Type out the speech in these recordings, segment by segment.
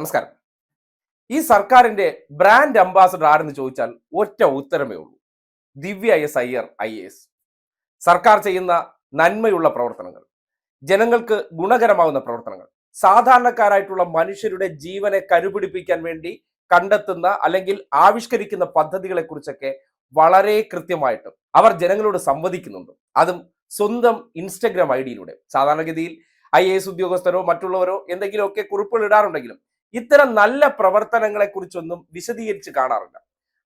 നമസ്കാരം. ഈ സർക്കാരിന്റെ ബ്രാൻഡ് അംബാസഡർ ആരെന്ന് ചോദിച്ചാൽ ഒറ്റ ഉത്തരമേ ഉള്ളൂ. Divya S Iyer I S. സർക്കാർ ചെയ്യുന്ന നന്മയുള്ള പ്രവർത്തനങ്ങൾ ജനങ്ങൾക്ക് ഗുണകരമാവുന്ന പ്രവർത്തനങ്ങൾ സാധാരണക്കാരായിട്ടുള്ള മനുഷ്യരുടെ ജീവനെ കരുപിടിപ്പിക്കാൻ വേണ്ടി കണ്ടെത്തുന്ന അല്ലെങ്കിൽ ആവിഷ്കരിക്കുന്ന പദ്ധതികളെ കുറിച്ചൊക്കെ വളരെ കൃത്യമായിട്ട് അവർ ജനങ്ങളോട് സംവദിക്കുന്നുണ്ട്. അതും സ്വന്തം ഇൻസ്റ്റഗ്രാം ഐ ഡിയിലൂടെ. സാധാരണഗതിയിൽ ഐ എ എസ് ഉദ്യോഗസ്ഥരോ മറ്റുള്ളവരോ എന്തെങ്കിലുമൊക്കെ കുറിപ്പുകൾ ഇടാറുണ്ടെങ്കിലും ഇത്തരം നല്ല പ്രവർത്തനങ്ങളെ കുറിച്ചൊന്നും വിശദീകരിച്ച് കാണാറില്ല.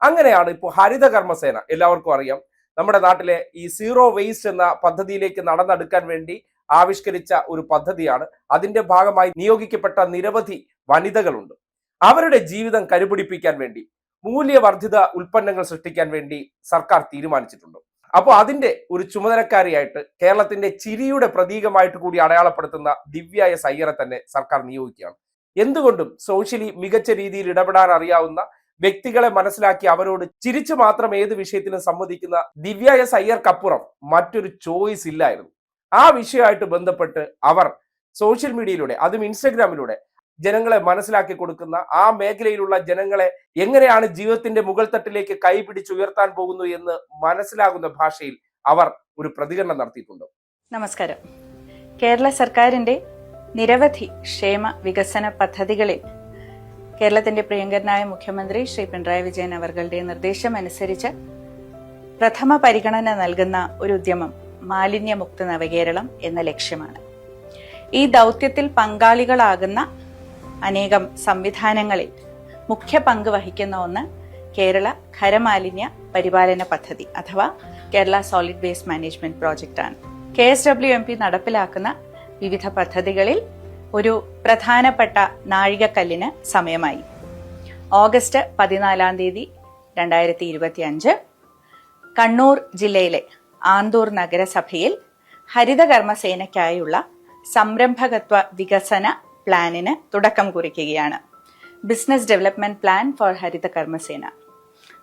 അങ്ങനെയാണ് ഇപ്പോൾ ഹരിത കർമ്മസേന എല്ലാവർക്കും അറിയാം. നമ്മുടെ നാട്ടിലെ ഈ സീറോ വേസ്റ്റ് എന്ന പദ്ധതിയിലേക്ക് നടന്നെടുക്കാൻ വേണ്ടി ആവിഷ്കരിച്ച ഒരു പദ്ധതിയാണ്. അതിന്റെ ഭാഗമായി നിയോഗിക്കപ്പെട്ട നിരവധി വനിതകളുണ്ട്. അവരുടെ ജീവിതം കരുപിടിപ്പിക്കാൻ വേണ്ടി മൂല്യവർദ്ധിത ഉൽപ്പന്നങ്ങൾ സൃഷ്ടിക്കാൻ വേണ്ടി സർക്കാർ തീരുമാനിച്ചിട്ടുണ്ട്. അപ്പോൾ അതിന്റെ ഒരു ചുമതലക്കാരിയായിട്ട് കേരളത്തിന്റെ ചിരിയുടെ പ്രതീകമായിട്ട് കൂടി അടയാളപ്പെടുത്തുന്ന ദിവ്യ എസ് അയ്യറെ തന്നെ സർക്കാർ നിയോഗിക്കുകയാണ്. എന്തുകൊണ്ടും സോഷ്യലി മികച്ച രീതിയിൽ ഇടപെടാൻ അറിയാവുന്ന വ്യക്തികളെ മനസ്സിലാക്കി അവരോട് ചിരിച്ചു മാത്രം ഏത് വിഷയത്തിലും സംവദിക്കുന്ന ദിവ്യ എസ് അയ്യർക്കപ്പുറം മറ്റൊരു ചോയ്സ് ഇല്ലായിരുന്നു. ആ വിഷയമായിട്ട് ബന്ധപ്പെട്ട് അവർ സോഷ്യൽ മീഡിയയിലൂടെ അതും ഇൻസ്റ്റഗ്രാമിലൂടെ ജനങ്ങളെ മനസ്സിലാക്കി കൊടുക്കുന്ന ആ മേഖലയിലുള്ള ജനങ്ങളെ എങ്ങനെയാണ് ജീവിതത്തിന്റെ മുകൾ തട്ടിലേക്ക് കൈ പിടിച്ചുയർത്താൻ പോകുന്നു എന്ന് മനസ്സിലാകുന്ന ഭാഷയിൽ അവർ ഒരു പ്രതികരണം നടത്തിയിട്ടുണ്ട്. നമസ്കാരം. കേരള സർക്കാരിന്റെ നിരവധി ക്ഷേമ വികസന പദ്ധതികളിൽ കേരളത്തിന്റെ പ്രിയങ്കരനായ മുഖ്യമന്ത്രി ശ്രീ പിണറായി വിജയൻ അവർകളുടെ നിർദ്ദേശം അനുസരിച്ച് പ്രഥമ പരിഗണന നൽകുന്ന ഒരു ഉദ്യമം മാലിന്യമുക്ത നവകേരളം എന്ന ലക്ഷ്യമാണ്. ഈ ദൗത്യത്തിൽ പങ്കാളികളാകുന്ന അനേകം സംവിധാനങ്ങളിൽ മുഖ്യ പങ്ക് വഹിക്കുന്ന ഒന്ന് കേരള ഖരമാലിന്യ പരിപാലന പദ്ധതി അഥവാ Kerala solid waste management പ്രോജക്റ്റാണ്. K S W M P നടപ്പിലാക്കുന്ന വിവിധ പദ്ധതികളിൽ ഒരു പ്രധാനപ്പെട്ട നാഴികക്കല്ലിന് സമയമായി. ഓഗസ്റ്റ് പതിനാലാം തീയതി രണ്ടായിരത്തി ഇരുപത്തി അഞ്ച് കണ്ണൂർ ജില്ലയിലെ ആന്തൂർ നഗരസഭയിൽ ഹരിതകർമ്മസേനയ്ക്കായുള്ള സംരംഭകത്വ വികസന പ്ലാനിന് തുടക്കം കുറിക്കുകയാണ്. Business development plan for Haritha Karmasena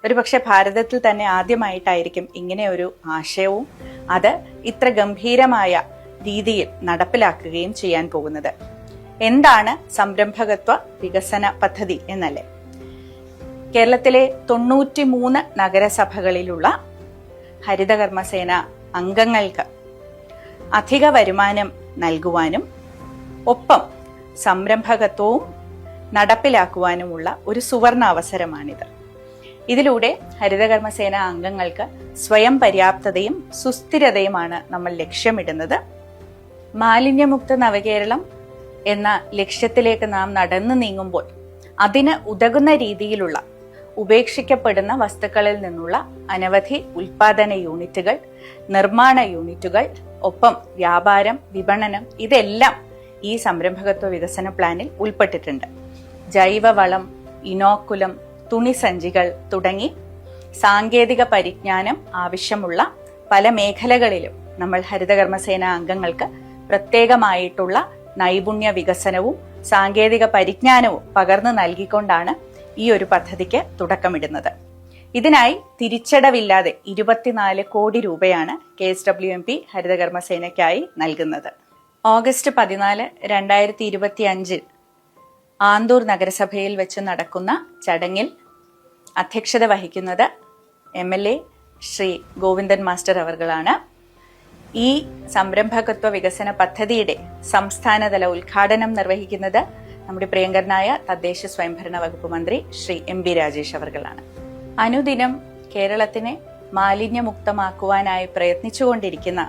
ഒരുപക്ഷെ ഭാരതത്തിൽ തന്നെ ആദ്യമായിട്ടായിരിക്കും ഇങ്ങനെ ഒരു ആശയവും. അത് ഇത്ര ഗംഭീരമായ രീതിയിൽ നടപ്പിലാക്കുകയും ചെയ്യാൻ പോകുന്നത്. എന്താണ് സംരംഭകത്വ വികസന പദ്ധതി എന്നല്ലേ? കേരളത്തിലെ തൊണ്ണൂറ്റി മൂന്ന് നഗരസഭകളിലുള്ള ഹരിതകർമ്മസേന അംഗങ്ങൾക്ക് അധിക വരുമാനം നൽകുവാനും ഒപ്പം സംരംഭകത്വവും നടപ്പിലാക്കുവാനുമുള്ള ഒരു സുവർണ അവസരമാണിത്. ഇതിലൂടെ ഹരിതകർമ്മസേന അംഗങ്ങൾക്ക് സ്വയം പര്യാപ്തതയും സുസ്ഥിരതയുമാണ് നമ്മൾ ലക്ഷ്യമിടുന്നത്. മാലിന്യമുക്ത നവകേരളം എന്ന ലക്ഷ്യത്തിലേക്ക് നാം നടന്നു നീങ്ങുമ്പോൾ അതിന് ഉതകുന്ന രീതിയിലുള്ള ഉപേക്ഷിക്കപ്പെടുന്ന വസ്തുക്കളിൽ നിന്നുള്ള അനവധി ഉൽപാദന യൂണിറ്റുകൾ നിർമ്മാണ യൂണിറ്റുകൾ ഒപ്പം വ്യാപാരം വിപണനം ഇതെല്ലാം ഈ സംരംഭകത്വ വികസന പ്ലാനിൽ ഉൾപ്പെട്ടിട്ടുണ്ട്. ജൈവവളം ഇനോക്കുലം തുണിസഞ്ചികൾ തുടങ്ങി സാങ്കേതിക പരിജ്ഞാനം ആവശ്യമുള്ള പല മേഖലകളിലും നമ്മൾ ഹരിതകർമ്മസേന അംഗങ്ങൾക്ക് പ്രത്യേകമായിട്ടുള്ള നൈപുണ്യ വികസനവും സാങ്കേതിക പരിജ്ഞാനവും പകർന്നു നൽകിക്കൊണ്ടാണ് ഈ ഒരു പദ്ധതിക്ക് തുടക്കമിടുന്നത്. ഇതിനായി തിരിച്ചടവില്ലാതെ ഇരുപത്തിനാല് കോടി രൂപയാണ് K S W M P ഹരിതകർമ്മസേനയ്ക്കായി നൽകുന്നത്. ഓഗസ്റ്റ് പതിനാല് രണ്ടായിരത്തി ഇരുപത്തി അഞ്ചിൽ ആന്തൂർ നഗരസഭയിൽ വെച്ച് നടക്കുന്ന ചടങ്ങിൽ അധ്യക്ഷത വഹിക്കുന്നത് M L A Shri Govindan master അവർകളാണ്. ഈ സംരംഭകത്വ വികസന പദ്ധതിയുടെ സംസ്ഥാനതല ഉദ്ഘാടനം നിർവഹിക്കുന്നത് നമ്മുടെ പ്രിയങ്കരനായ തദ്ദേശ സ്വയംഭരണ വകുപ്പ് മന്ത്രി ശ്രീ എം ബി രാജേഷ് അവർകളാണ്. അനുദിനം കേരളത്തിനെ മാലിന്യമുക്തമാക്കുവാനായി പ്രയത്നിച്ചുകൊണ്ടിരിക്കുന്ന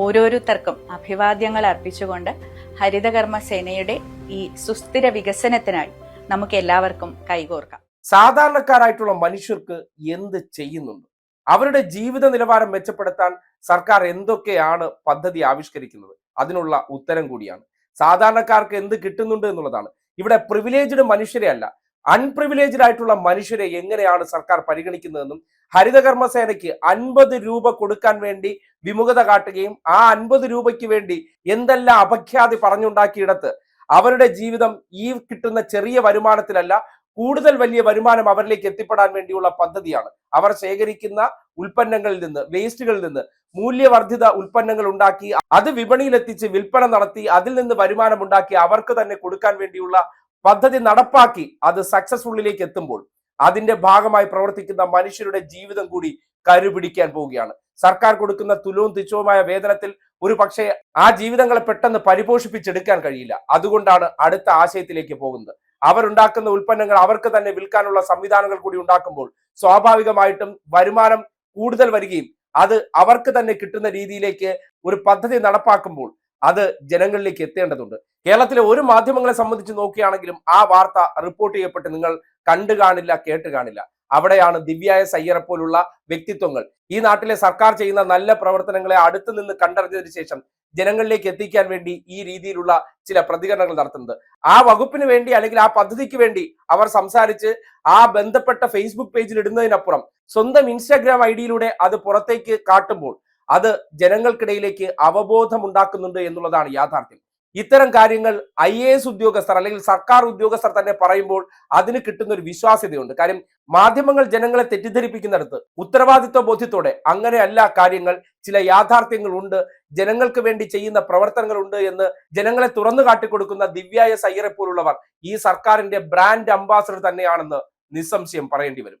ഓരോരുത്തർക്കും അഭിവാദ്യങ്ങൾ അർപ്പിച്ചുകൊണ്ട് ഹരിതകർമ്മ സേനയുടെ ഈ സുസ്ഥിര വികസനത്തിനായി നമുക്ക് എല്ലാവർക്കും കൈകോർക്കാം. സാധാരണക്കാരായിട്ടുള്ള മനുഷ്യർക്ക് എന്ത് ചെയ്യുന്നുണ്ട്? അവരുടെ ജീവിത നിലവാരം മെച്ചപ്പെടുത്താൻ സർക്കാർ എന്തൊക്കെയാണ് പദ്ധതി ആവിഷ്കരിക്കുന്നത്? അതിനുള്ള ഉത്തരം കൂടിയാണ്. സാധാരണക്കാർക്ക് എന്ത് കിട്ടുന്നുണ്ട് എന്നുള്ളതാണ്. ഇവിടെ പ്രിവിലേജ്ഡ് മനുഷ്യരെ അല്ല അൺപ്രിവിലേജ്ഡ് ആയിട്ടുള്ള മനുഷ്യരെ എങ്ങനെയാണ് സർക്കാർ പരിഗണിക്കുന്നതെന്നും ഹരിതകർമ്മസേനയ്ക്ക് അൻപത് രൂപ കൊടുക്കാൻ വേണ്ടി വിമുഖത കാട്ടുകയും ആ അൻപത് രൂപയ്ക്ക് വേണ്ടി എന്തെല്ലാം അപഖ്യാതി പറഞ്ഞുണ്ടാക്കിയിടത്ത് അവരുടെ ജീവിതം ഈ കിട്ടുന്ന ചെറിയ വരുമാനത്തിലല്ല കൂടുതൽ വലിയ വരുമാനം അവരിലേക്ക് എത്തിപ്പെടാൻ വേണ്ടിയുള്ള പദ്ധതിയാണ്. അവർ ശേഖരിക്കുന്ന ഉൽപ്പന്നങ്ങളിൽ നിന്ന് വേസ്റ്റുകളിൽ നിന്ന് മൂല്യവർദ്ധിത ഉൽപ്പന്നങ്ങൾ ഉണ്ടാക്കി അത് വിപണിയിൽ എത്തിച്ച് വിൽപ്പന നടത്തി അതിൽ നിന്ന് വരുമാനം ഉണ്ടാക്കി അവർക്ക് തന്നെ കൊടുക്കാൻ വേണ്ടിയുള്ള പദ്ധതി നടപ്പാക്കി അത് സക്സസ്ഫുള്ളിലേക്ക് എത്തുമ്പോൾ അതിന്റെ ഭാഗമായി പ്രവർത്തിക്കുന്ന മനുഷ്യരുടെ ജീവിതം കൂടി കരുപിടിക്കാൻ പോവുകയാണ്. സർക്കാർ കൊടുക്കുന്ന തുലവും തുച്ഛവുമായ വേതനത്തിൽ ഒരു പക്ഷേ ആ ജീവിതങ്ങളെ പെട്ടെന്ന് പരിപോഷിപ്പിച്ചെടുക്കാൻ കഴിയില്ല. അതുകൊണ്ടാണ് അടുത്ത ആശയത്തിലേക്ക് പോകുന്നത്. അവരുണ്ടാക്കുന്ന ഉൽപ്പന്നങ്ങൾ അവർക്ക് തന്നെ വിൽക്കാനുള്ള സംവിധാനങ്ങൾ കൂടി ഉണ്ടാക്കുമ്പോൾ സ്വാഭാവികമായിട്ടും വരുമാനം കൂടുതൽ വരികയും അത് അവർക്ക് തന്നെ കിട്ടുന്ന രീതിയിലേക്ക് ഒരു പദ്ധതി നടപ്പാക്കുമ്പോൾ അത് ജനങ്ങളിലേക്ക് എത്തേണ്ടതുണ്ട്. കേരളത്തിലെ ഒരു മാധ്യമങ്ങളെ സംബന്ധിച്ച് നോക്കുകയാണെങ്കിലും ആ വാർത്ത റിപ്പോർട്ട് ചെയ്യപ്പെട്ട് നിങ്ങൾ കണ്ടു കാണില്ല കേട്ട് കാണില്ല. അവിടെയാണ് ദിവ്യായ സയ്യറെ പോലുള്ള വ്യക്തിത്വങ്ങൾ. ഈ നാട്ടിലെ സർക്കാർ ചെയ്യുന്ന നല്ല പ്രവർത്തനങ്ങളെ അടുത്തു നിന്ന് കണ്ടറിഞ്ഞതിന് ശേഷം ജനങ്ങളിലേക്ക് എത്തിക്കാൻ വേണ്ടി ഈ രീതിയിലുള്ള ചില പ്രതികരണങ്ങൾ നടത്തുന്നത്. ആ വകുപ്പിന് വേണ്ടി അല്ലെങ്കിൽ ആ പദ്ധതിക്ക് വേണ്ടി അവർ സംസാരിച്ച് ആ ബന്ധപ്പെട്ട ഫേസ്ബുക്ക് പേജിൽ ഇടുന്നതിനപ്പുറം സ്വന്തം ഇൻസ്റ്റാഗ്രാം ഐ ഡിയിലൂടെ അത് പുറത്തേക്ക് കാട്ടുമ്പോൾ അത് ജനങ്ങൾക്കിടയിലേക്ക് അവബോധമുണ്ടാക്കുന്നുണ്ട് എന്നുള്ളതാണ് യാഥാർത്ഥ്യം. ഇത്തരം കാര്യങ്ങൾ ഐ എ എസ് ഉദ്യോഗസ്ഥർ അല്ലെങ്കിൽ സർക്കാർ ഉദ്യോഗസ്ഥർ തന്നെ പറയുമ്പോൾ അതിന് കിട്ടുന്ന ഒരു വിശ്വാസ്യതയുണ്ട്. കാര്യം മാധ്യമങ്ങൾ ജനങ്ങളെ തെറ്റിദ്ധരിപ്പിക്കുന്നിടത്ത് ഉത്തരവാദിത്വ ബോധ്യത്തോടെ അങ്ങനെയല്ല കാര്യങ്ങൾ ചില യാഥാർത്ഥ്യങ്ങൾ ഉണ്ട് ജനങ്ങൾക്ക് വേണ്ടി ചെയ്യുന്ന പ്രവർത്തനങ്ങളുണ്ട് എന്ന് ജനങ്ങളെ തുറന്നു കാട്ടിക്കൊടുക്കുന്ന ദിവ്യായ സയ്യറെ പോലുള്ളവർ ഈ സർക്കാരിന്റെ ബ്രാൻഡ് അംബാസഡർ തന്നെയാണെന്ന് നിസ്സംശയം പറയേണ്ടി വരും.